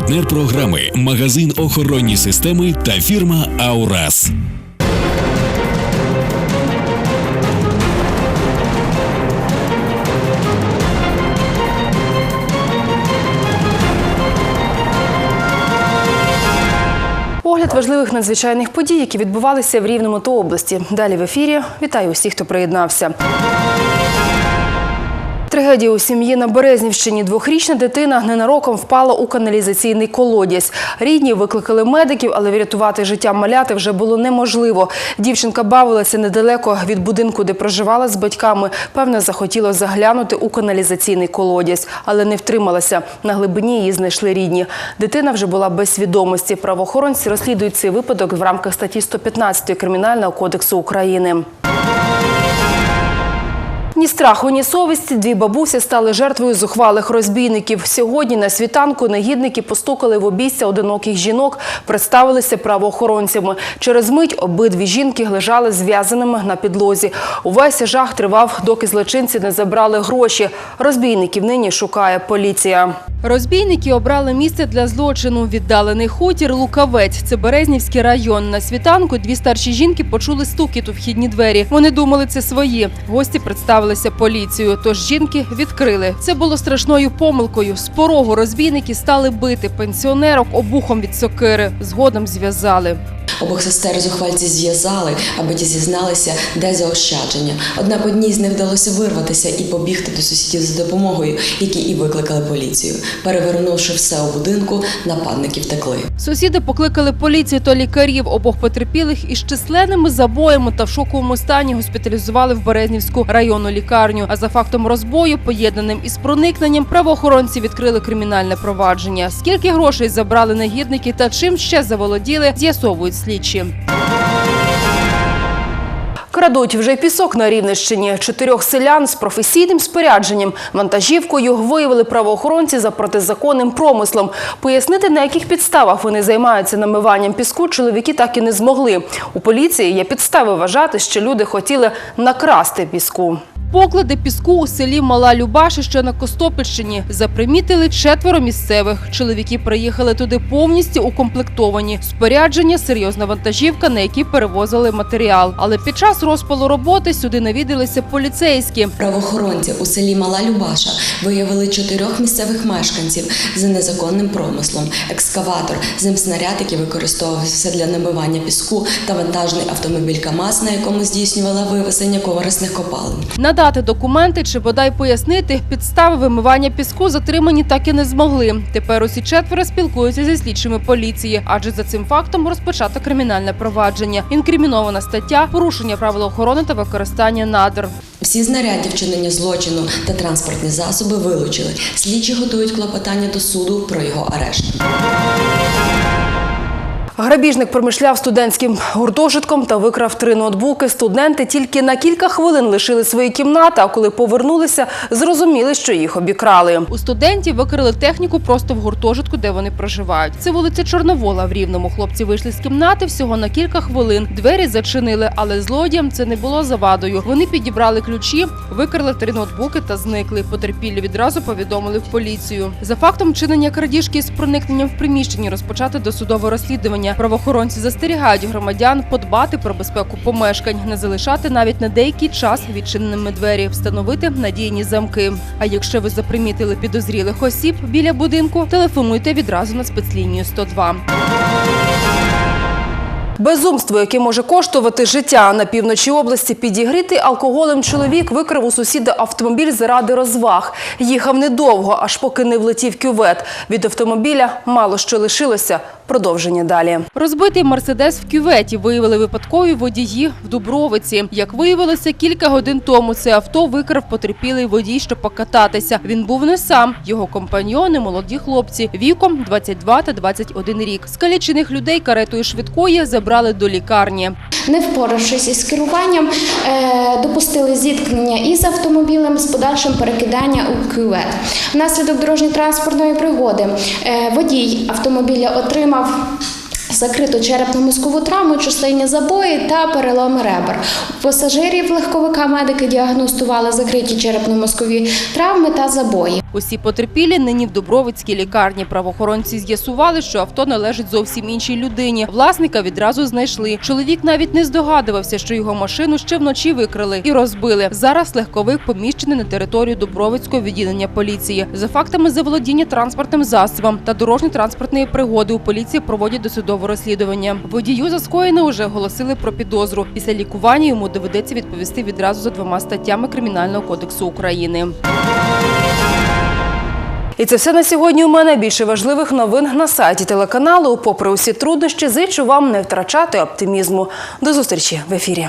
Партнер програми магазин охоронні системи та фірма Аурас. Огляд важливих надзвичайних подій, які відбувалися в Рівному та області. Далі в ефірі. Вітаю усіх, хто приєднався. Трагедія у сім'ї на Березнівщині. Двохрічна дитина ненароком впала у каналізаційний колодязь. Рідні викликали медиків, але врятувати життя маляти вже було неможливо. Дівчинка бавилася недалеко від будинку, де проживала з батьками. Певно, захотіла заглянути у каналізаційний колодязь, але не втрималася. На глибині її знайшли рідні. Дитина вже була без свідомості. Правоохоронці розслідують цей випадок в рамках статті 115 Кримінального кодексу України. Ні страху, ні совісті дві бабусі стали жертвою зухвалих розбійників. Сьогодні на світанку негідники постукали в обійстя одиноких жінок, представилися правоохоронцями. Через мить обидві жінки лежали зв'язаними на підлозі. Увесь жах тривав, доки злочинці не забрали гроші. Розбійників нині шукає поліція. Розбійники обрали місце для злочину. Віддалений хутір Лукавець. Це Березнівський район. На світанку дві старші жінки почули стукіт у вхідні двері. Вони думали, це свої. Гості представилися поліцією. Тож жінки відкрили. Це було страшною помилкою. З порогу розбійники стали бити пенсіонерок обухом від сокири. Згодом зв'язали. Обох сестер зухвальці зв'язали, аби ті зізналися, де заощадження. Однак одній з них вдалося вирватися і побігти до сусідів за допомогою, які і викликали поліцію. Перевернувши все у будинку, нападники втекли. Сусіди покликали поліцію та лікарів. Обох потерпілих із численними забоями та в шоковому стані госпіталізували в Березнівську районну лікарню. А за фактом розбою, поєднаним із проникненням, правоохоронці відкрили кримінальне провадження. Скільки грошей забрали негідники та чим ще заволоділи, з'ясовують слідчі. Крадуть вже пісок на Рівненщині. Чотирьох селян з професійним спорядженням, вантажівкою виявили правоохоронці за протизаконним промислом. Пояснити, на яких підставах вони займаються намиванням піску, чоловіки так і не змогли. У поліції є підстави вважати, що люди хотіли накрасти піску. Поклади піску у селі Мала Любаша, що на Костопільщині, запримітили четверо місцевих. Чоловіки приїхали туди повністю укомплектовані. Спорядження, серйозна вантажівка, на якій перевозили матеріал. Але під час розпалу роботи сюди навідалися поліцейські. Правоохоронці у селі Мала Любаша виявили чотирьох місцевих мешканців за незаконним промислом, екскаватор, земснаряд, який використовувався для набивання піску, та вантажний автомобіль КАМАЗ, на якому здійснювала вивезення корисних копалин. Надати документи чи бодай пояснити підстави вимивання піску затримані так і не змогли. Тепер усі четверо спілкуються зі слідчими поліції, адже за цим фактом розпочато кримінальне провадження. Інкримінована стаття порушення правил охорони та використання надр. Всі знаряддя вчинення злочину та транспортні засоби вилучили. Слідчі готують клопотання до суду про його арешт. Грабіжник промишляв студентським гуртожитком та викрав три ноутбуки. Студенти тільки на кілька хвилин лишили свої кімнати, а коли повернулися, зрозуміли, що їх обікрали. У студентів викрили техніку просто в гуртожитку, де вони проживають. Це вулиця Чорновола в Рівному. Хлопці вийшли з кімнати всього на кілька хвилин. Двері зачинили, але злодіям це не було завадою. Вони підібрали ключі, викрили три ноутбуки та зникли. Потерпілі відразу повідомили в поліцію. За фактом вчинення крадіжки з проникненням в приміщенні розпочати досудове розслідування. Правоохоронці застерігають громадян подбати про безпеку помешкань, не залишати навіть на деякий час відчиненими двері, встановити надійні замки. А якщо ви запримітили підозрілих осіб біля будинку, телефонуйте відразу на спецлінію 102. Безумство, яке може коштувати життя на півночі області, підігрітий алкоголем чоловік викрав у сусіда автомобіль заради розваг. Їхав недовго, аж поки не влетів кювет. Від автомобіля мало що лишилося. Продовження далі. Розбитий мерседес в кюветі виявили випадкові водії в Дубровиці. Як виявилося, кілька годин тому це авто викрав потерпілий водій, щоб покататися. Він був не сам. Його компаньйони, молоді хлопці, віком 22 та 21 рік. Скалічених людей каретою швидкої забрали до лікарні. Не впоравшись із керуванням, е, допустили зіткнення із автомобілем з подальшим перекидання у кювет. Внаслідок дорожньо-транспортної пригоди е, водій автомобіля отримав love. Закриту черепно-мозкову травму, численні забої та переломи ребер. Пасажирів легковика медики діагностували закриті черепно-мозкові травми та забої. Усі потерпілі нині в Дубровицькій лікарні. Правоохоронці з'ясували, що авто належить зовсім іншій людині. Власника відразу знайшли. Чоловік навіть не здогадувався, що його машину ще вночі викрали і розбили. Зараз легковик поміщений на територію Дубровицького відділення поліції. За фактами заволодіння транспортним засобом та дорожньо-транспортної пригоди у поліції проводять досудове розслідування. Водію за скоєне уже оголосили про підозру. Після лікування йому доведеться відповісти відразу за двома статтями Кримінального кодексу України. І це все на сьогодні. У мене більше важливих новин на сайті телеканалу. Попри усі труднощі, зичу вам не втрачати оптимізму. До зустрічі в ефірі.